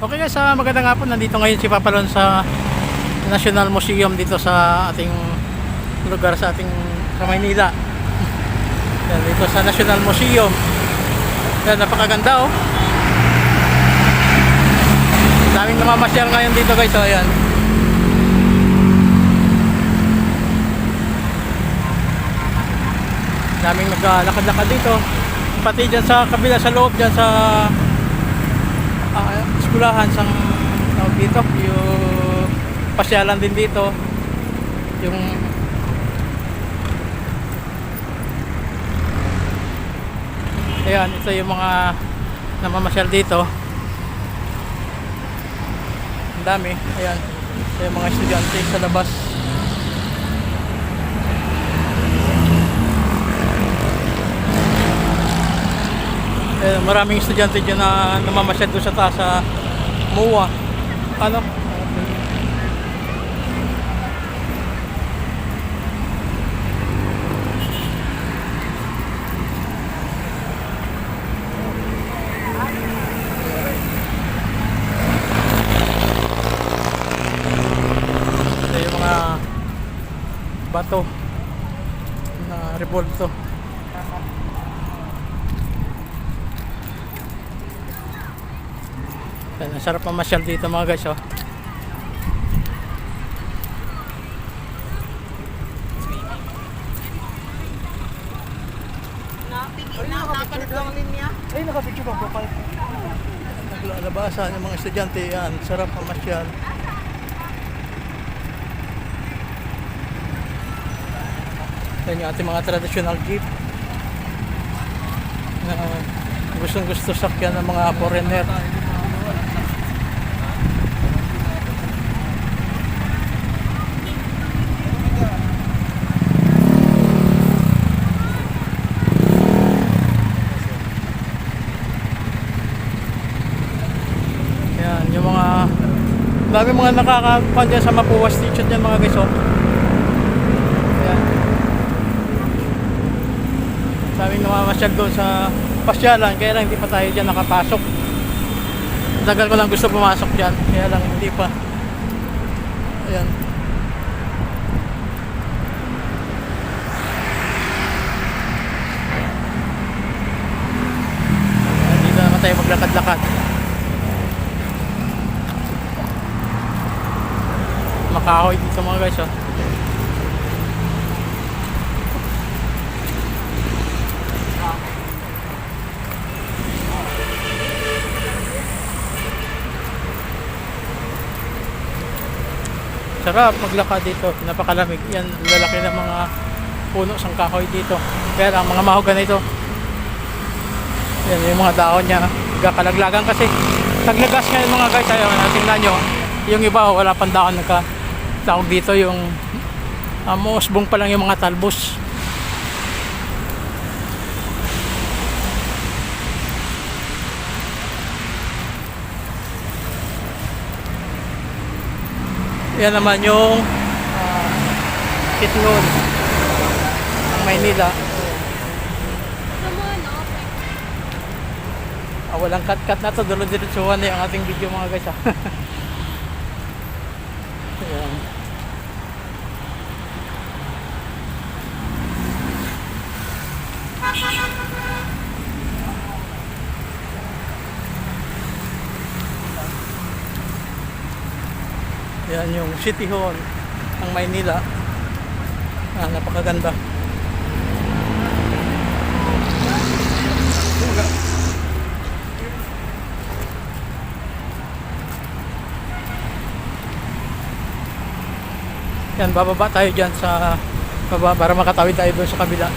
Okay guys, uh, magandang hapon. Nandito ngayon si Papalon sa National Museum dito sa ating lugar sa ating sa Maynila. Dito sa National Museum. Yan, napakaganda oh. Daming namamasyal ngayon dito guys. Oh, ayan. Daming naglalakad-lakad dito. Pati dyan sa kabila sa loob dyan sa uh, eskulahan sang tawag dito yung pasyalan din dito. Yung ayan ito yung mga namamasyal dito. Ang dami. Ayan ito yung mga estudyante sa labas eh, maraming estudyante dyan na namamasyal doon sa taas sa MUA. Ano? Bato na revolto. Yan, ang sarap mamasyal dito mga guys oh. Ay, nakapicture pa profile ko. Naglalabasan yung mga estudyante yan. Sarap mamasyal. Yan yung ating mga traditional jeep. Na gustong gusto sakyan ng mga foreigner. Yan, yung mga dami mga nakakakuha dyan sa Mapuwa Station yan mga guys oh. Yan. Daming namamasyal doon sa pasyalan kaya lang hindi pa tayo dyan nakapasok. Tagal ko lang gusto pumasok dyan kaya lang hindi pa. Ayan. Ayan, Dito naman tayo maglakad-lakad. Makahoy dito mga guys oh. Sarap maglakad dito, napakalamig. Yan, lalaki ng mga puno sang kahoy dito. Kaya ang mga mahogan ito. Yan, yung mga dahon niya, gakalaglagan kasi. Taglagas ngayon mga guys, ayaw tingnan nyo. Yung iba, wala pang dahon nagka tawag dito yung uh, musbong pa lang yung mga talbos. Yan naman yung uh, Kitlon ng Maynila. Ah, walang cut-cut na to. Dulo-diretsuhan na yung ating video mga guys ah. Ayan. Yan yung City Hall ng Maynila. Ah, napakaganda. Yan, bababa tayo dyan sa baba para makatawid tayo doon sa kabila.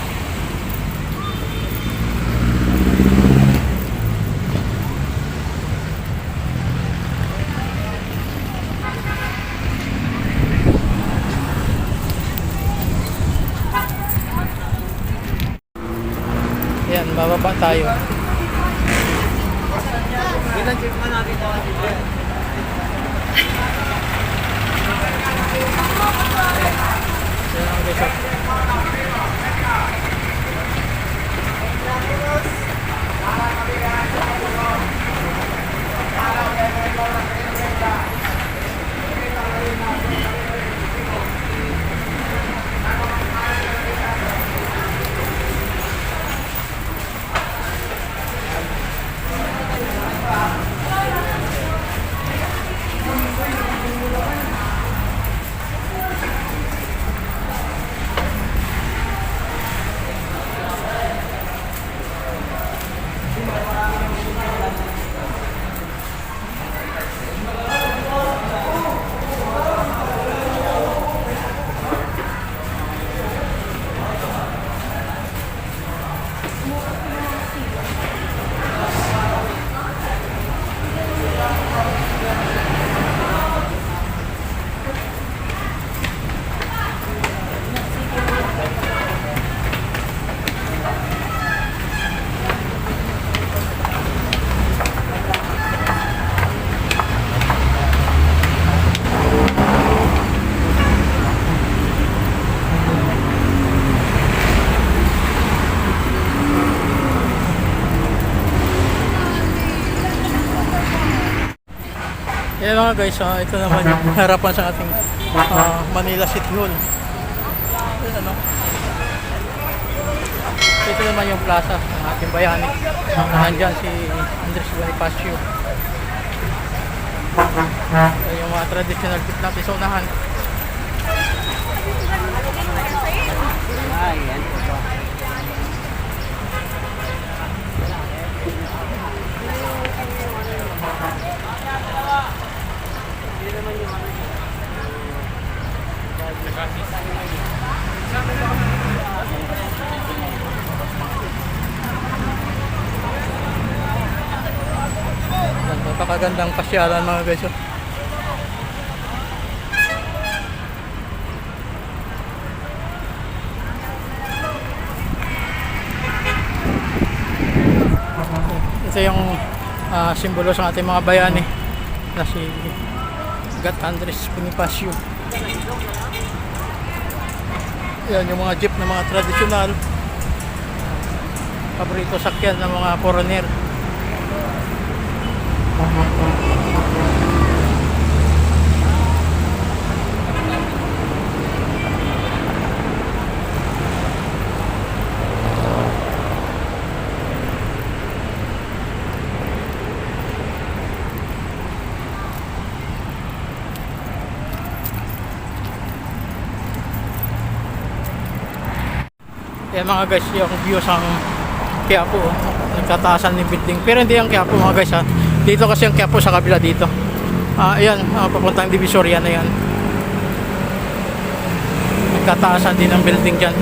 Yan, bababa tayo. Ilan check pa natin ang guys. Yan mga guys, ah, ito naman yung harapan sa ating ah, Manila City Hall. Yan, ano? Ito naman yung plaza ng ating bayani. Nandyan si Andres Bonifacio. Yan yung mga traditional food natin sa unahan. Ay, yan Napakagandang pasyalan mga guys. Ito yung ah, simbolo sa ating mga bayani na si Gat Andres Bonifacio. Yan yung mga jeep na mga tradisyonal. Paborito sakyan ng mga foreigner. Yan mga guys, yung view sa Quiapo. oh. Nagtataasan ng building. Pero hindi yung Quiapo mga guys ha. Dito kasi yung Quiapo sa kabila dito. Ah, ayan, ah, papuntang Divisoria na yan. Nagtataasan din ng building dyan.